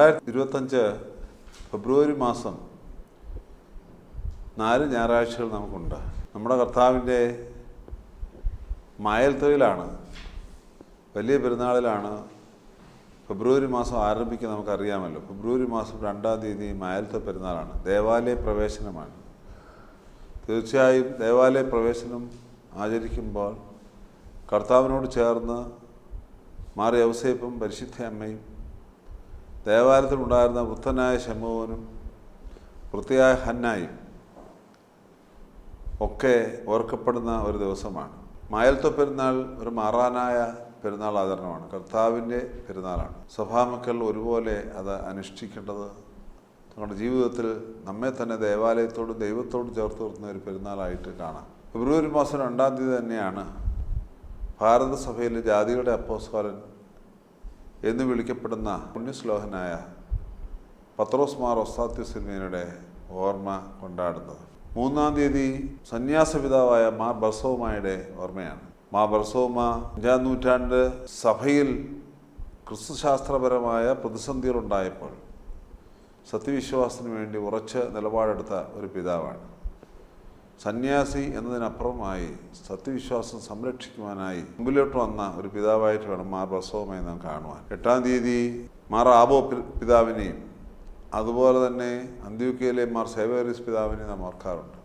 രണ്ടായിരത്തി ഇരുപത്തഞ്ച് ഫെബ്രുവരി മാസം നാല് ഞായറാഴ്ചകൾ നമുക്കുണ്ട്. നമ്മുടെ കർത്താവിന്റെ മായൽ തൊഴിലാണ് വലിയ പെരുന്നാളിലാണ് ഫെബ്രുവരി മാസം ആരംഭിക്കുക നമുക്കറിയാമല്ലോ. ഫെബ്രുവരി മാസം രണ്ടാം തീയതി മായൽത്ത പെരുന്നാളാണ്. ദേവാലയ പ്രവേശനമാണ്. തീർച്ചയായും ദേവാലയ പ്രവേശനം ആചരിക്കുമ്പോൾ കർത്താവിനോട് ചേർന്ന് മാറി ഔസേപ്പും പരിശുദ്ധ അമ്മയും ദേവാലയത്തിലുണ്ടായിരുന്ന വൃദ്ധനായ ശമൂവനും വൃത്തിയായ ഹന്നായും ഒക്കെ ഓർക്കപ്പെടുന്ന ഒരു ദിവസമാണ്. മായൽത്ത പെരുന്നാൾ ഒരു മാറാനായ പെരുന്നാൾ ആചരണമാണ്. കർത്താവിന്റെ പെരുന്നാളാണ്. സഭാമക്കൾ ഒരുപോലെ അത് അനുഷ്ഠിക്കേണ്ടത് നമ്മുടെ ജീവിതത്തിൽ നമ്മെ തന്നെ ദേവാലയത്തോടും ദൈവത്തോടും ചേർത്ത് നിർത്തുന്ന ഒരു പെരുന്നാളായിട്ട് കാണാം. ഫെബ്രുവരി മാസം രണ്ടാം തീയതി തന്നെയാണ് ഭാരതസഭയിലെ ജാതിയുടെ ജാതികളുടെ അപ്പോസ്കാരൻ എന്ന് വിളിക്കപ്പെടുന്ന പുണ്യശ്ലോഹനായ പത്രോസ് മാർ ഒസ്താത്യുസിൽമീനയുടെ ഓർമ്മ കൊണ്ടാടുന്നത്. മൂന്നാം തീയതി സന്യാസപിതാവായ മാർ ബർസോമയുടെ ഓർമ്മയാണ്. മാ ബർസോമ അഞ്ചാം നൂറ്റാണ്ട് സഭയിൽ ക്രിസ്തുശാസ്ത്രപരമായ പ്രതിസന്ധികളുണ്ടായപ്പോൾ സത്യവിശ്വാസത്തിന് വേണ്ടി ഉറച്ച് നിലപാടെടുത്ത ഒരു പിതാവാണ്. സന്യാസി എന്നതിനപ്പുറമായി സത്യവിശ്വാസം സംരക്ഷിക്കുവാനായി മുമ്പിലോട്ട് വന്ന ഒരു പിതാവായിട്ട് വേണം മാർ ബസവുമായി നാം കാണുവാൻ. എട്ടാം തീയതി മാർ ആബോ പിതാവിനെയും അതുപോലെ തന്നെ അന്ത്യൂക്കയിലെ മാർ സേവേറിസ് പിതാവിനെയും നാം ഓർക്കാറുണ്ട്.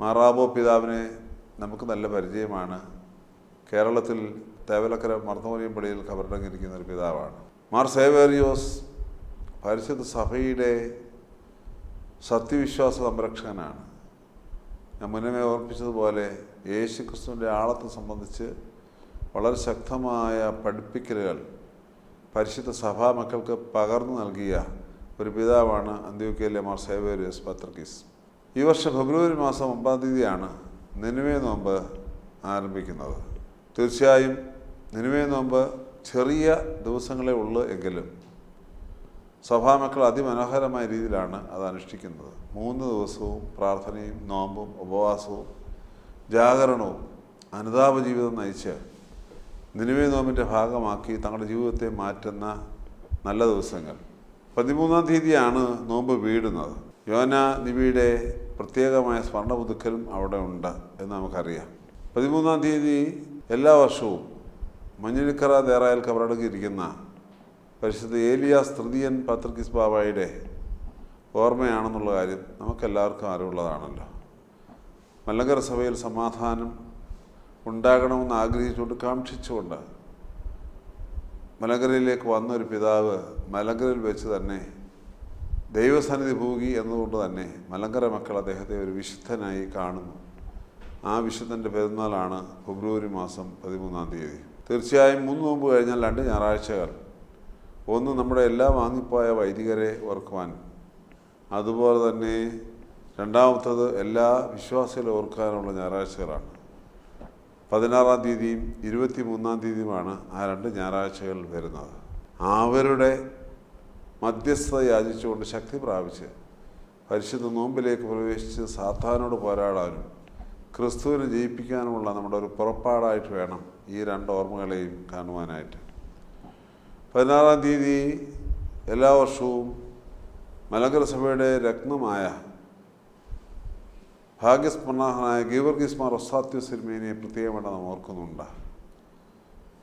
മാറാബോ പിതാവിനെ നമുക്ക് നല്ല പരിചയമാണ്. കേരളത്തിൽ തേവലക്കര മർദ്ദമോനിയം പള്ളിയിൽ കബറടങ്ങിയിരിക്കുന്ന ഒരു പിതാവാണ്. മാർ സേവേറിയോസ് പരിശുദ്ധ സഭയുടെ സത്യവിശ്വാസ സംരക്ഷകനാണ്. ഞാൻ മുന്നമേ ഓർപ്പിച്ചതുപോലെ യേശു ക്രിസ്തുവിന്റെ ആളത്തെ സംബന്ധിച്ച് വളരെ ശക്തമായ പഠിപ്പിക്കലുകൾ പരിശുദ്ധ സഭാ മക്കൾക്ക് പകർന്നു നൽകിയ ഒരു പിതാവാണ് അന്ത്യോക്കയിലെ മാർ സേവേരിയസ് പത്രക്കീസ്. ഈ വർഷം ഫെബ്രുവരി മാസം ഒമ്പതാം തീയതിയാണ് നിനുവേ നോമ്പ് ആരംഭിക്കുന്നത്. തീർച്ചയായും നിനുവേ നോമ്പ് ചെറിയ ദിവസങ്ങളെ ഉള്ളൂ എങ്കിലും സഭാമക്കൾ അതിമനോഹരമായ രീതിയിലാണ് അത് അനുഷ്ഠിക്കുന്നത്. മൂന്ന് ദിവസവും പ്രാർത്ഥനയും നോമ്പും ഉപവാസവും ജാഗരണവും അനുതാപ ജീവിതം നയിച്ച് നിലവേ നോമ്പിന്റെ ഭാഗമാക്കി തങ്ങളുടെ ജീവിതത്തെ മാറ്റുന്ന നല്ല ദിവസങ്ങൾ. പതിമൂന്നാം തീയതിയാണ് നോമ്പ് വീടുന്നത്. യോന നിബിയുടെ പ്രത്യേകമായ സ്മരണ പുതുക്കലും അവിടെ ഉണ്ട് എന്ന് നമുക്കറിയാം. പതിമൂന്നാം തീയതി എല്ലാ വർഷവും മഞ്ഞിലിക്കറ ദേറായൽ കബറടങ്ങിയിരിക്കുന്ന പരിശുദ്ധ ഏലിയാസ് തൃതീയൻ പത്രിക്കിസ് ബാബായുടെ ഓർമ്മയാണെന്നുള്ള കാര്യം നമുക്കെല്ലാവർക്കും അറിവുള്ളതാണല്ലോ. മലങ്കര സഭയിൽ സമാധാനം ഉണ്ടാകണമെന്ന് ആഗ്രഹിച്ചുകൊണ്ട് കാക്ഷിച്ചുകൊണ്ട് മലങ്കരയിലേക്ക് വന്നൊരു പിതാവ് മലങ്കരയിൽ വെച്ച് തന്നെ ദൈവസന്നിധി ഭൂകി എന്നതുകൊണ്ട് തന്നെ മലങ്കര മക്കൾ അദ്ദേഹത്തെ ഒരു വിശുദ്ധനായി കാണുന്നു. ആ വിശുദ്ധന്റെ പെരുന്നാളാണ് ഫെബ്രുവരി മാസം പതിമൂന്നാം തീയതി. തീർച്ചയായും മൂന്ന് നോമ്പ് കഴിഞ്ഞാൽ രണ്ട് ഞായറാഴ്ചകൾ. ഒന്ന് നമ്മുടെ എല്ലാ വാങ്ങിപ്പോയ വൈദികരെ ഓർക്കുവാൻ. അതുപോലെ തന്നെ രണ്ടാമത്തത് എല്ലാ വിശ്വാസികളെ ഓർക്കാനുള്ള ഞായറാഴ്ചകളാണ്. പതിനാറാം തീയതിയും ഇരുപത്തി മൂന്നാം തീയതിയുമാണ് ആ രണ്ട് ഞായറാഴ്ചകൾ വരുന്നത്. അവരുടെ മധ്യസ്ഥത യാചിച്ചുകൊണ്ട് ശക്തി പ്രാപിച്ച് പരിശുദ്ധ നോമ്പിലേക്ക് പ്രവേശിച്ച് സാത്താനോട് പോരാടാനും ക്രിസ്തുവിനെ ജയിപ്പിക്കാനുമുള്ള നമ്മുടെ ഒരു പുറപ്പാടായിട്ട് വേണം ഈ രണ്ട് ഓർമ്മകളെയും കാണുവാനായിട്ട്. പതിനാറാം തീയതി എല്ലാ വർഷവും മലങ്കര സഭയുടെ രത്നമായ ഭാഗ്യസ്മരണാഹനായ ഗീവർഗീസ് മാർ ഒസാത്യ സിനിമേനെ പ്രത്യേകമായിട്ട് നാം ഓർക്കുന്നുണ്ട്.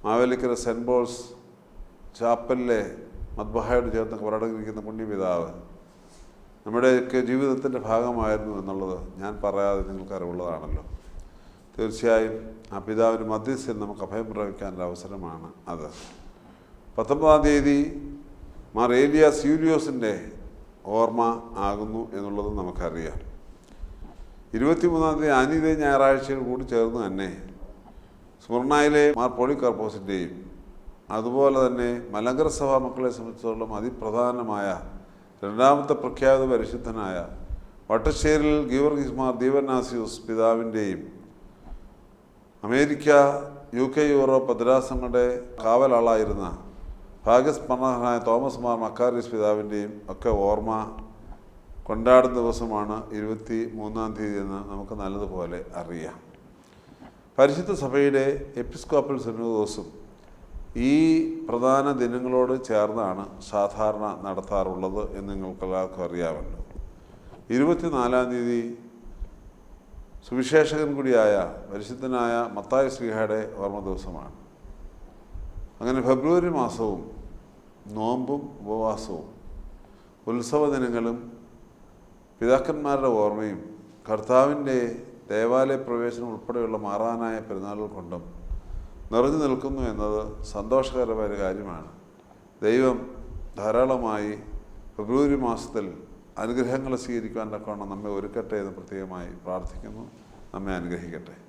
മാവേലിക്കര സെന്റ് പോൾസ് ചാപ്പലിലെ മദ്ബഹായോട് ചേർന്ന് കബറടങ്ങിയിരിക്കുന്ന പുണ്യപിതാവ് നമ്മുടെയൊക്കെ ജീവിതത്തിന്റെ ഭാഗമായിരുന്നു എന്നുള്ളത് ഞാൻ പറയാതെ നിങ്ങൾക്ക് അറിവുള്ളതാണല്ലോ. തീർച്ചയായും ആ പിതാവിന് മധ്യസ്ഥയിൽ നമുക്ക് അഭയം പ്രാപിക്കാനുള്ള അവസരമാണ് അത്. പത്തൊമ്പതാം തീയതി മാർ ഏലിയ സ്യൂരിയോസിന്റെ ഓർമ്മ ആകുന്നു എന്നുള്ളത് നമുക്കറിയാം. ഇരുപത്തിമൂന്നാം തീയതി അനിതേ ഞായറാഴ്ചയിൽ കൂടി ചേർന്ന് തന്നെ സ്മൃണയിലെ മാർ പോളികാർപ്പോസിന്റെയും അതുപോലെ തന്നെ മലങ്കര സഭാ മക്കളെ സംബന്ധിച്ചിടത്തോളം അതിപ്രധാനമായ രണ്ടാമത്തെ പ്രഖ്യാപിത പരിശുദ്ധനായ വട്ടശ്ശേരിൽ ഗീവർഗീസ് മാർ ദീപനാസിയൂസ് പിതാവിന്റെയും അമേരിക്ക യു കെ യൂറോപ്പ് ഭദ്രാസങ്ങളുടെ കാവലാളായിരുന്ന ഭാഗ്യസ്മരണനായ തോമസ് മാർ മക്കാരിസ് പിതാവിന്റെയും ഒക്കെ ഓർമ്മ കൊണ്ടാടുന്ന ദിവസമാണ് ഇരുപത്തി മൂന്നാം തീയതി എന്ന് നമുക്ക് നല്ലതുപോലെ അറിയാം. പരിശുദ്ധ സഭയുടെ എപ്പിസ്കോപ്പൽ സിനോദോസും ഈ പ്രധാന ദിനങ്ങളോട് ചേർന്നാണ് സാധാരണ നടത്താറുള്ളത് എന്ന് നിങ്ങൾക്കെല്ലാവർക്കും അറിയാമല്ലോ. ഇരുപത്തിനാലാം തീയതി സുവിശേഷകൻ കൂടിയായ പരിശുദ്ധനായ മത്തായ ശ്രീഹയുടെ ഓർമ്മ ദിവസമാണ്. അങ്ങനെ ഫെബ്രുവരി മാസവും നോമ്പും ഉപവാസവും ഉത്സവ ദിനങ്ങളും പിതാക്കന്മാരുടെ ഓർമ്മയും കർത്താവിന്റെ ദേവാലയ പ്രവേശനം ഉൾപ്പെടെയുള്ള മാറാനായ പെരുന്നാളുകൾ കൊണ്ടും നിറഞ്ഞു നിൽക്കുന്നു എന്നത് സന്തോഷകരമായ ഒരു കാര്യമാണ്. ദൈവം ധാരാളമായി ഫെബ്രുവരി മാസത്തിൽ അനുഗ്രഹങ്ങൾ സ്വീകരിക്കാൻ തക്കവണ്ണം നമ്മെ ഒരുക്കട്ടെ എന്ന് പ്രത്യേകമായി പ്രാർത്ഥിക്കുന്നു. നമ്മെ അനുഗ്രഹിക്കട്ടെ.